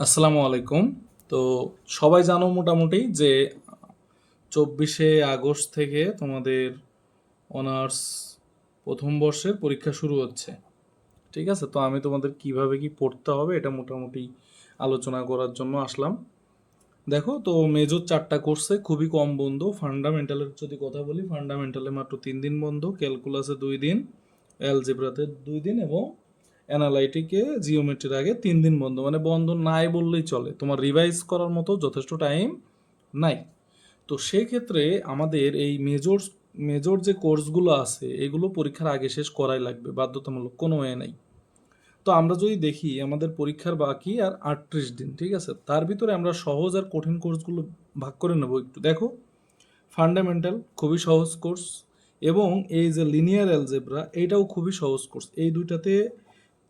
আসসালামু আলাইকুম। তো সবাই জানো মোটামুটি যে চব্বিশে আগস্ট থেকে তোমাদের অনার্স প্রথম বর্ষের পরীক্ষা শুরু হচ্ছে। ঠিক আছে? তো আমি তোমাদের কীভাবে কি পড়তে হবে এটা মোটামুটি আলোচনা করার জন্য আসলাম। দেখো, তো মেজর চারটা কোর্সে খুবই কম বন্ধ। ফান্ডামেন্টালের যদি কথা বলি, ফান্ডামেন্টালে মাত্র তিন দিন বন্ধ, ক্যালকুলাসে দুই দিন, অ্যালজেব্রাতে দুই দিন এবং অ্যানালাইটিকে জিওমেট্রির আগে তিন দিন বন্ধ মানে বন্ধ নাই বললেই চলে। তোমার রিভাইজ করার মতো যথেষ্ট টাইম নাই। তো সেক্ষেত্রে আমাদের এই মেজর মেজর যে কোর্সগুলো আছে, এগুলো পরীক্ষার আগে শেষ করাই লাগবে, বাধ্যতামূলক, কোনো ওয়ে নাই। তো আমরা যদি দেখি, আমাদের পরীক্ষার বাকি আর আটত্রিশ দিন, ঠিক আছে? তার ভিতরে আমরা সহজ আর কঠিন কোর্সগুলো ভাগ করে নেব একটু। দেখো ফান্ডামেন্টাল খুবই সহজ কোর্স এবং এই যে লিনিয়ার অ্যালজেব্রা এইটাও খুবই সহজ কোর্স এই দুইটাতে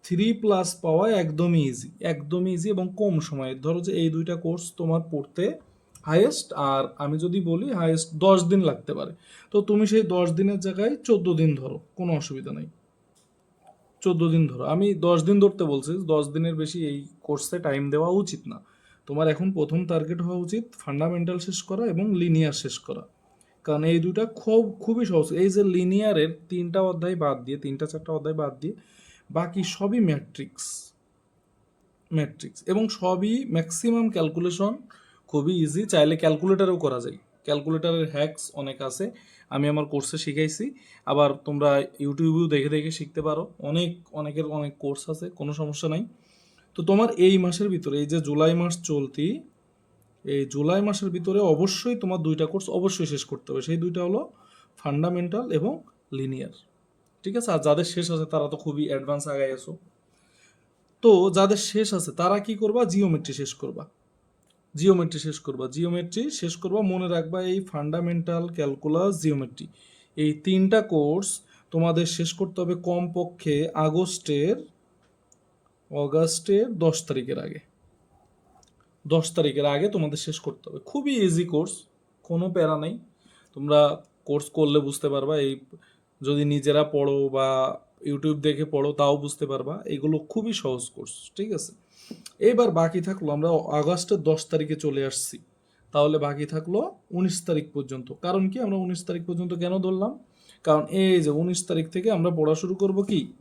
থ্রি প্লাস পাওয়া একদমই ইজি একদমই ইজি এবং কম সময়ে। ধরো যে এই দুইটা কোর্স তোমার পড়তে হায়েস্ট আর আমি যদি বলি হায়েস্ট দশ দিন লাগতে পারে। তো তুমি সেই দশ দিনের জায়গায় চোদ্দ দিন ধরো, কোনো অসুবিধা নেই। চোদ্দ দিন ধরো। আমি দশ দিন ধরতে বলছি, দশ দিনের বেশি এই কোর্সে টাইম দেওয়া উচিত না। তোমার এখন প্রথম টার্গেট হওয়া উচিত ফান্ডামেন্টাল শেষ করা এবং লিনিয়ার শেষ করা। কারণ এই দুটা খুব, খুবই সহজ। এই যে লিনিয়ারের তিনটা অধ্যায় বাদ দিয়ে, তিনটা, চারটা অধ্যায় বাদ দিয়ে বাকি সবই ম্যাট্রিক্স ম্যাট্রিক্স এবং সবই ম্যাক্সিমাম ক্যালকুলেশন খুবই ইজি চাইলে ক্যালকুলেটারেও করা যায়। ক্যালকুলেটারের হ্যাকস অনেক আছে। আমি আমার কোর্সে শিখাইছি। আবার তোমরা ইউটিউবেও দেখে দেখে শিখতে পারো। অনেক, অনেকের অনেক কোর্স আছে। কোনো সমস্যা নাই। তো তোমার এই মাসের ভিতরে, এই যে জুলাই মাস চলতি, এই জুলাই মাসের ভিতরে অবশ্যই তোমার দুইটা কোর্স অবশ্যই শেষ করতে হবে। সেই দুইটা হলো ফান্ডামেন্টাল এবং লিনিয়ার ঠিক আছে? আর যাদের শেষ আছে, তারা তো খুবই অ্যাডভান্স আগায় আসো তো যাদের শেষ আছে, তারা কি করবা? জিওমেট্রি শেষ করবা। জিওমেট্রি শেষ করবা। জিওমেট্রি শেষ করবা, মনে রাখবা এই ফান্ডামেন্টাল ক্যালকুলাস জিওমেট্রি এই তিনটা কোর্স তোমাদের শেষ করতে হবে কমপক্ষে আগস্টের, অগাস্টের দশ তারিখের আগে। দশ তারিখের আগে তোমাদের শেষ করতে হবে। খুবই ইজি কোর্স কোনো প্যারা নেই। তোমরা কোর্স করলে বুঝতে পারবা, এই যদি নিজেরা পড়ো বা ইউটিউব দেখে পড়ো, তাও বুঝতে পারবা। এগুলো খুবই সহজ কোর্স ঠিক আছে? এবার বাকি থাকল, আমরা আগস্টের দশ তারিখে চলে আসছি। তাহলে বাকি থাকল উনিশ তারিখ পর্যন্ত। কারণ কি? আমরা উনিশ তারিখ পর্যন্ত কেন ধরলাম? কারণ এই যে উনিশ তারিখ থেকে আমরা পড়া শুরু করব কি?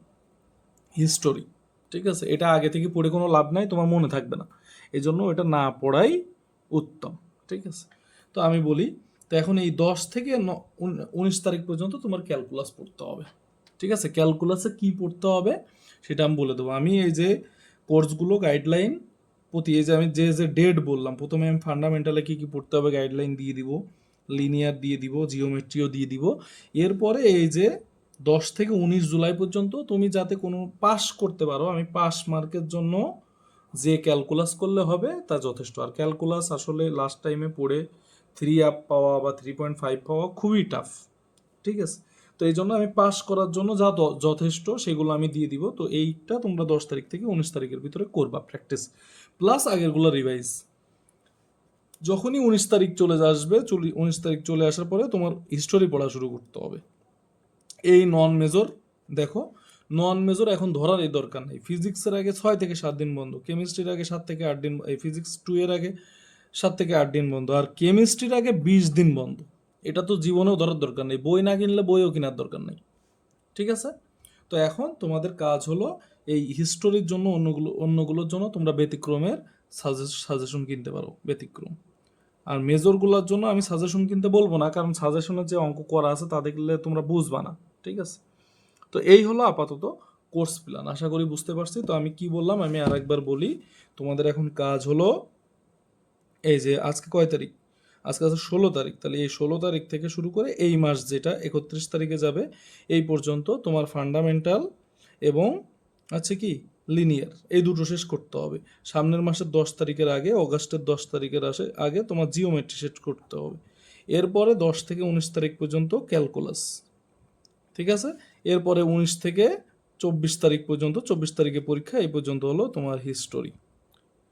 হিস্টোরি ঠিক আছে? এটা আগে থেকে পড়ে কোনো লাভ নাই, তোমার মনে থাকবে না। এই জন্য এটা না পড়াই উত্তম, ঠিক আছে? তো আমি বলি তো এখন এই দশ থেকে উনিশ তারিখ পর্যন্ত তোমার ক্যালকুলাস পড়তে হবে। ঠিক আছে? ক্যালকুলাসে কি পড়তে হবে সেটা আমি বলে দেবো। আমি এই যে কোর্সগুলো গাইডলাইন প্রতি, এই যে আমি যে যে ডেট বললাম, প্রথমে আমি ফান্ডামেন্টালে কী কী পড়তে হবে গাইডলাইন দিয়ে দিব লিনিয়ার দিয়ে দিব জিওমেট্রিও দিয়ে দিব। এরপরে এই যে দশ থেকে উনিশ জুলাই পর্যন্ত তুমি যাতে কোনো পাস করতে পারো, আমি পাস মার্কের জন্য যে ক্যালকুলাস করলে হবে তা যথেষ্ট। আর ক্যালকুলাস আসলে লাস্ট টাইমে পড়ে থ্রি আপ পাওয়া বা থ্রি পয়েন্ট ফাইভ পাওয়া খুবই টাফ ঠিক আছে? তো এই জন্য আমি পাস করার জন্য যা যথেষ্ট সেগুলো আমি দিয়ে দিব। তো এইটা তোমরা দশ তারিখ থেকে উনিশ তারিখের ভিতরে করবা প্র্যাকটিস প্লাস আগেরগুলো রিভাইজ যখনই উনিশ তারিখ চলে আসবে, চলি, উনিশ তারিখ চলে আসার পরে তোমার হিস্টোরি পড়া শুরু করতে হবে। এই নন মেজর দেখো নন মেজর এখন ধরার এই দরকার নেই। ফিজিক্সের আগে ছয় থেকে সাত দিন বন্ধ কেমিস্ট্রির আগে সাত থেকে আট দিন, এই ফিজিক্স টু এর আগে সাত থেকে আট দিন বন্ধ। আর কেমিস্ট্রির আগে বিশ দিন বন্ধ। এটা তো জীবনেও ধরার দরকার নেই। বই না কিনলে বইও কেনার দরকার নেই। ঠিক আছে? তো এখন তোমাদের কাজ হলো এই হিস্টোরির জন্য অন্যগুলো, অন্যগুলোর জন্য তোমরা ব্যতিক্রমের সাজেশন কিনতে পারো। ব্যতিক্রম। আর মেজরগুলোর জন্য আমি সাজেশন কিনতে বলব না, কারণ সাজেশনের যে অঙ্ক করা আছে তা দেখলে তোমরা বুঝবা না। ঠিক আছে? তো এই হলো আপাতত কোর্স প্ল্যান আশা করি বুঝতে পারছি। তো আমি কি বললাম? আমি আরেকবার বলি, তোমাদের এখন কাজ হলো এই যে আজকে কয় তারিখ? আজকে আছে ষোলো তারিখ। তাহলে এই ষোলো তারিখ থেকে শুরু করে এই মাস যেটা একত্রিশ তারিখে যাবে, এই পর্যন্ত তোমার ফান্ডামেন্টাল এবং আছে কি? লিনিয়ার এই দুটো শেষ করতে হবে। সামনের মাসের দশ তারিখের আগে, অগাস্টের দশ তারিখের আসে, আগে তোমার জিওমেট্রি শেষ করতে হবে। এরপরে দশ থেকে উনিশ তারিখ পর্যন্ত ক্যালকুলাস ঠিক আছে? এরপরে উনিশ থেকে চব্বিশ তারিখ পর্যন্ত, চব্বিশ তারিখে পরীক্ষা, এই পর্যন্ত হলো তোমার হিস্টোরি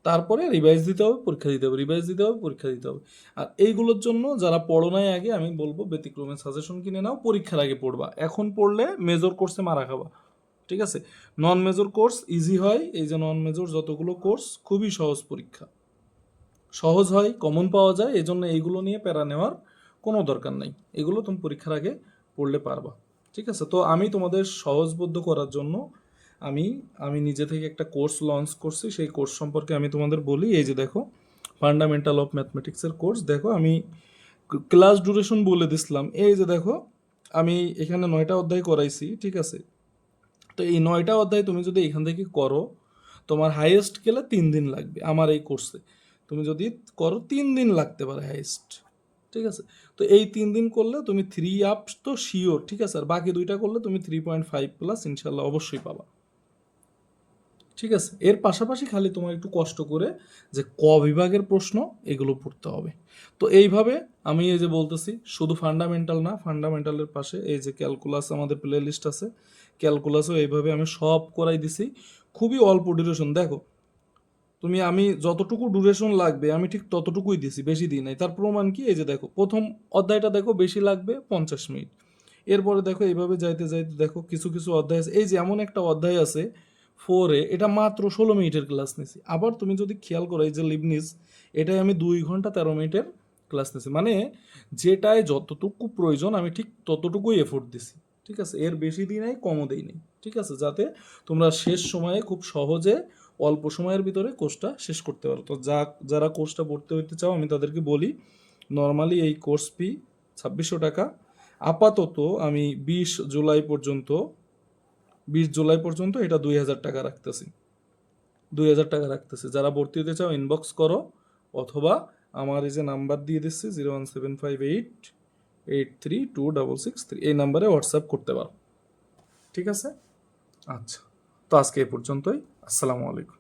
তারপরে রিভাইজ দিতে হবে, পরীক্ষা দিতে হবে রিভাইজ দিতে হবে, পরীক্ষা দিতে হবে। আর এইগুলোর জন্য যারা পড়ো নাই আগে, আমি বলব ব্যতিক্রমের সাজেশন কিনে নাও, পরীক্ষার আগে পড়বা। এখন পড়লে মেজর কোর্সে মারা খাবা। ঠিক আছে? নন মেজর কোর্স ইজি হয়, এই যে নন মেজর যতগুলো কোর্স খুবই সহজ পরীক্ষা। সহজ হয় কমন পাওয়া যায় এই জন্য এইগুলো নিয়ে প্যারা নেওয়ার কোনো দরকার নেই। এগুলো তুমি পরীক্ষার আগে পড়লে পারবা। ঠিক আছে? তো আমি তোমাদের সহজবোধ্য করার জন্য আমি আমি নিজে থেকে একটা কোর্স লঞ্চ করছি, সেই কোর্স সম্পর্কে আমি তোমাদের বলি। এই যে দেখো ফান্ডামেন্টাল অফ ম্যাথমেটিক্সের কোর্স। দেখো, আমি ক্লাস ডিউরেশন বলে দিছিলাম। এই যে দেখো, আমি এখানে নয়টা অধ্যায় করাইছি, ঠিক আছে? তো এই নয়টা অধ্যায় তুমি যদি এখান থেকে করো, তোমার হাইয়েস্ট গেলে তিন দিন লাগবে আমার এই কোর্সে তুমি যদি করো, তিন দিন লাগতে পারে হাইয়েস্ট ঠিক আছে? তো এই তিন দিন করলে তুমি থ্রি আপ তো শিওর ঠিক আছে? আর বাকি দুইটা করলে তুমি থ্রি পয়েন্ট ফাইভ প্লাস ইনশাল্লাহ অবশ্যই পাবা। ঠিক আছে? এর পাশাপাশি খালি তোমার একটু কষ্ট করে যে ক বিভাগের প্রশ্ন এগুলো পড়তে হবে। তো এইভাবে আমি এই যে বলতেছি, শুধু ফান্ডামেন্টাল না ফান্ডামেন্টালের পাশে এই যে ক্যালকুলাস আমাদের প্লে লিস্ট আছে ক্যালকুলাসও এইভাবে আমি সব করাই দিছি। খুবই অল্প ডিউরেশন দেখো, তুমি আমি যতটুকু ডিউরেশন লাগবে, আমি ঠিক ততটুকুই দিছি, বেশি দিই নাই। তার প্রমাণ কি? এই যে দেখো, প্রথম অধ্যায়টা দেখো, বেশি লাগবে পঞ্চাশ মিনিট। এরপরে দেখো, এইভাবে যাইতে যাইতে দেখো, কিছু কিছু অধ্যায় আছে। এই যে এমন একটা অধ্যায় আছে ফোরে, এটা মাত্র ষোলো মিনিটের ক্লাস নিছি। আবার তুমি যদি খেয়াল করো, এই যে লিবনিস এটাই আমি দুই ঘণ্টা তেরো মিনিটের ক্লাস নিছি। মানে যেটায় যতটুকু প্রয়োজন, আমি ঠিক ততটুকুই এফোর্ট দিছি। ঠিক আছে? এর বেশি দিই নাই, কমও দিই নাই। ঠিক আছে? যাতে তোমরা শেষ সময়ে খুব সহজে অল্প সময়ের ভিতরে কোর্সটা শেষ করতে পারো। তো যা, যারা কোর্সটা ভর্তি হইতে চাও, আমি তাদেরকে বলি নর্মালি এই কোর্স ফি ছাব্বিশশো টাকা। আপাতত আমি বিশ জুলাই পর্যন্ত বিশ জুলাই পর্যন্ত এটা দুই হাজার টাকা রাখতেছি। দুই হাজার টাকা রাখতেছি। যারা ভর্তি হতে চাও ইনবক্স করো, অথবা আমার এই যে নাম্বার দিয়ে দিচ্ছি zero one seven five eight eight three two double six three এই নাম্বারে হোয়াটসঅ্যাপ করতে পারো। ঠিক আছে? আচ্ছা। তো আজকে এ পর্যন্তই। আসসালামু আলাইকুম।